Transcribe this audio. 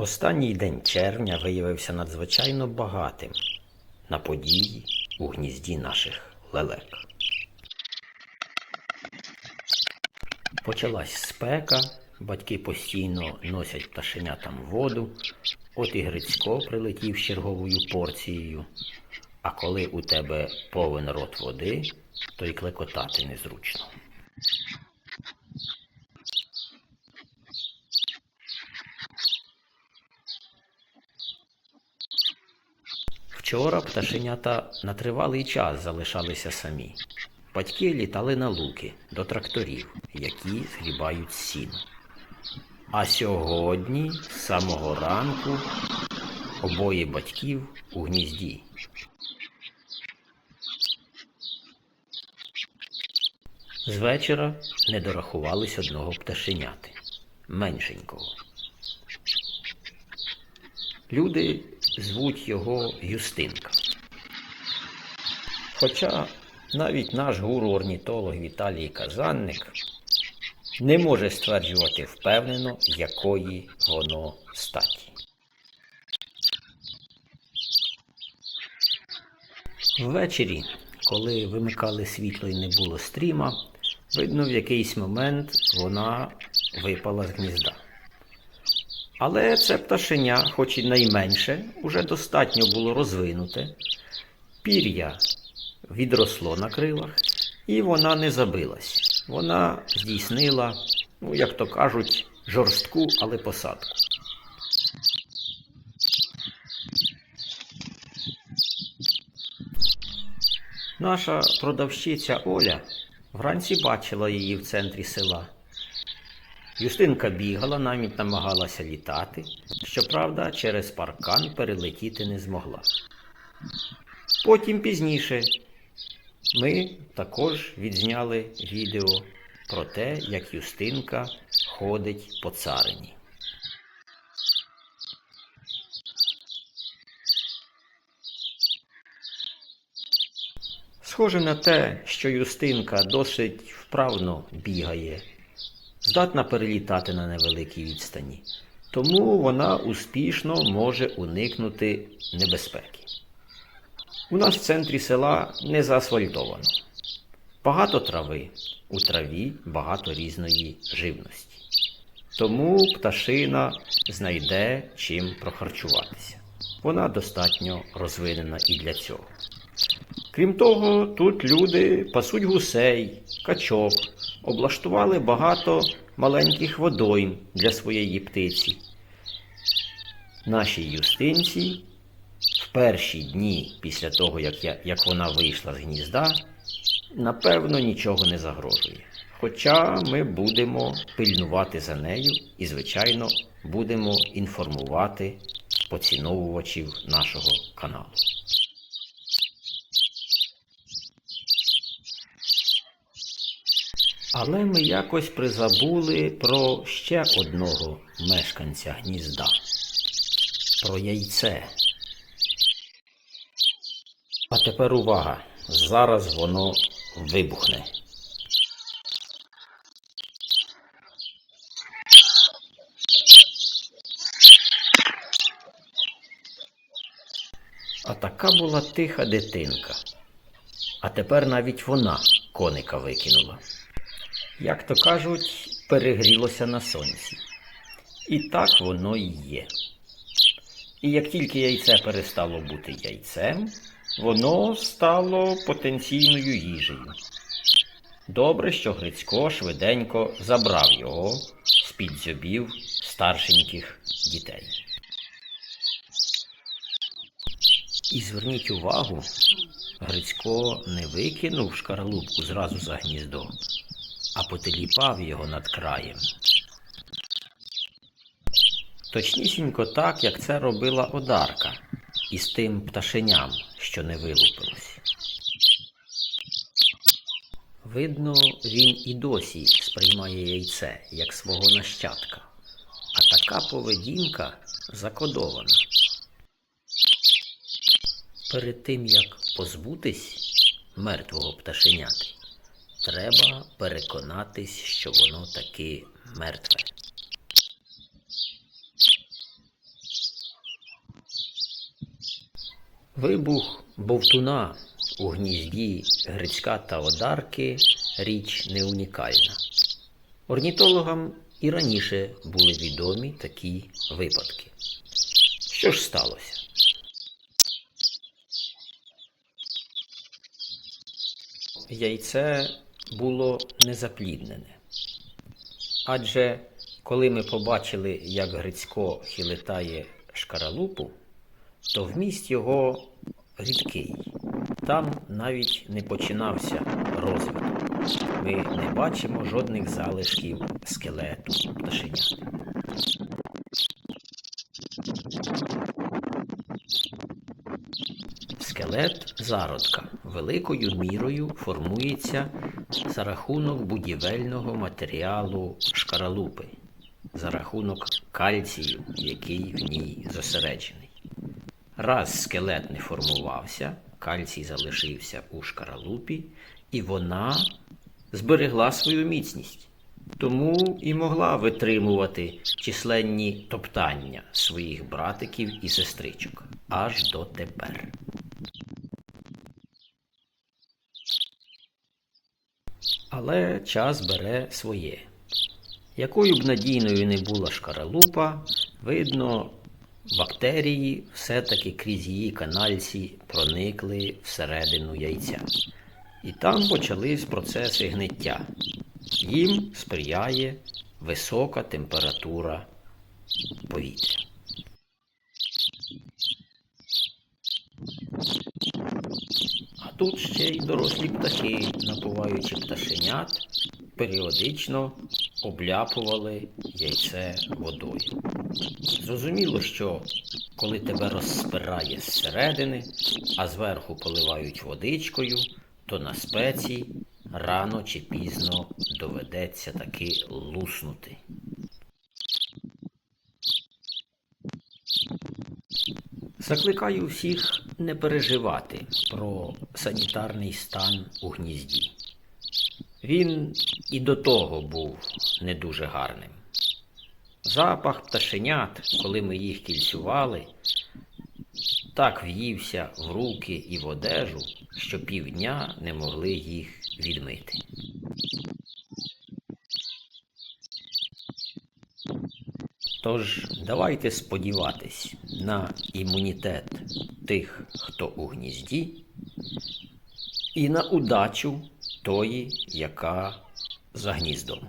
Останній день червня виявився надзвичайно багатим на події у гнізді наших лелек. Почалась спека, батьки постійно носять пташенятам воду, от і Грицько прилетів черговою порцією. А коли у тебе повен рот води, то й клекотати незручно. Вчора пташенята на тривалий час залишалися самі. Батьки літали на луки до тракторів, які згрібають сіно. А сьогодні, з самого ранку, обоє батьків у гнізді. З вечора не дорахувались одного пташеняти меншенького. Люди звуть його Юстинка. Хоча навіть наш гуру-орнітолог Віталій Казанник не може стверджувати впевнено, якої воно статі. Ввечері, коли вимикали світло і не було стріма, видно, в якийсь момент вона випала з гнізда. Але це пташеня, хоч і найменше, уже достатньо було розвинуте. Пір'я відросло на крилах, і вона не забилась. Вона здійснила, ну, як то кажуть, жорстку, але посадку. Наша продавщиця Оля вранці бачила її в центрі села. Юстинка бігала, навіть намагалася літати, щоправда, через паркан перелетіти не змогла. Потім пізніше ми також відзняли відео про те, як Юстинка ходить по царині. Схоже на те, що Юстинка досить вправно бігає здатна перелітати на невеликій відстані, тому вона успішно може уникнути небезпеки. У нас в центрі села не заасфальтовано. Багато трави, у траві багато різної живності. Тому пташина знайде чим прохарчуватися. Вона достатньо розвинена і для цього. Крім того, тут люди пасуть гусей, качок, облаштували багато маленьких водойм для своєї птиці. Нашій юстинці в перші дні після того, як, я, як вона вийшла з гнізда, напевно, нічого не загрожує. Хоча ми будемо пильнувати за нею і, звичайно, будемо інформувати поціновувачів нашого каналу. Але ми якось призабули про ще одного мешканця гнізда. Про яйце. А тепер увага! Зараз воно вибухне. А така була тиха дитинка. А тепер навіть вона коника викинула як то кажуть, перегрілося на сонці. І так воно і є. І як тільки яйце перестало бути яйцем, воно стало потенційною їжею. Добре, що Грицько швиденько забрав його з-під дзьобів старшеньких дітей. І зверніть увагу, Грицько не викинув шкаралупку зразу за гніздо, а потеліпав його над краєм. Точнісінько так, як це робила одарка із тим пташеням, що не вилупилось. Видно, він і досі сприймає яйце як свого нащадка, а така поведінка закодована. Перед тим як позбутись мертвого пташеняти, Треба переконатись, що воно таки мертве. Вибух Бовтуна у гнізді Грицька та Одарки річ не унікальна. Орнітологам і раніше були відомі такі випадки. Що ж сталося? Яйце було незапліднене. Адже коли ми побачили, як Грицько хилитає шкаралупу, то вміст його рідкий. Там навіть не починався розвиток. Ми не бачимо жодних залишків скелету пташенят. Скелет зародка великою мірою формується за рахунок будівельного матеріалу шкаралупи, за рахунок кальцію, який в ній зосереджений. Раз скелет не формувався, кальцій залишився у шкаралупі, і вона зберегла свою міцність. Тому і могла витримувати численні топтання своїх братиків і сестричок аж до тепер. Але час бере своє. Якою б надійною не була шкаралупа, видно, бактерії все-таки крізь її канальці проникли всередину яйця. І там почались процеси гниття. Їм сприяє висока температура повітря. А тут ще й дорослі птахи, напуваючи пташенят, періодично обляпували яйце водою. Зрозуміло, що коли тебе розспирає зсередини, а зверху поливають водичкою, то на спеці рано чи пізно доведеться таки луснути. Закликаю всіх не переживати про санітарний стан у гнізді. Він і до того був не дуже гарним. Запах пташенят, коли ми їх кільцювали, так в'ївся в руки і в одежу, що півдня не могли їх відмити. Тож давайте сподіватись на імунітет тих, хто у гнізді, і на удачу тої, яка за гніздом.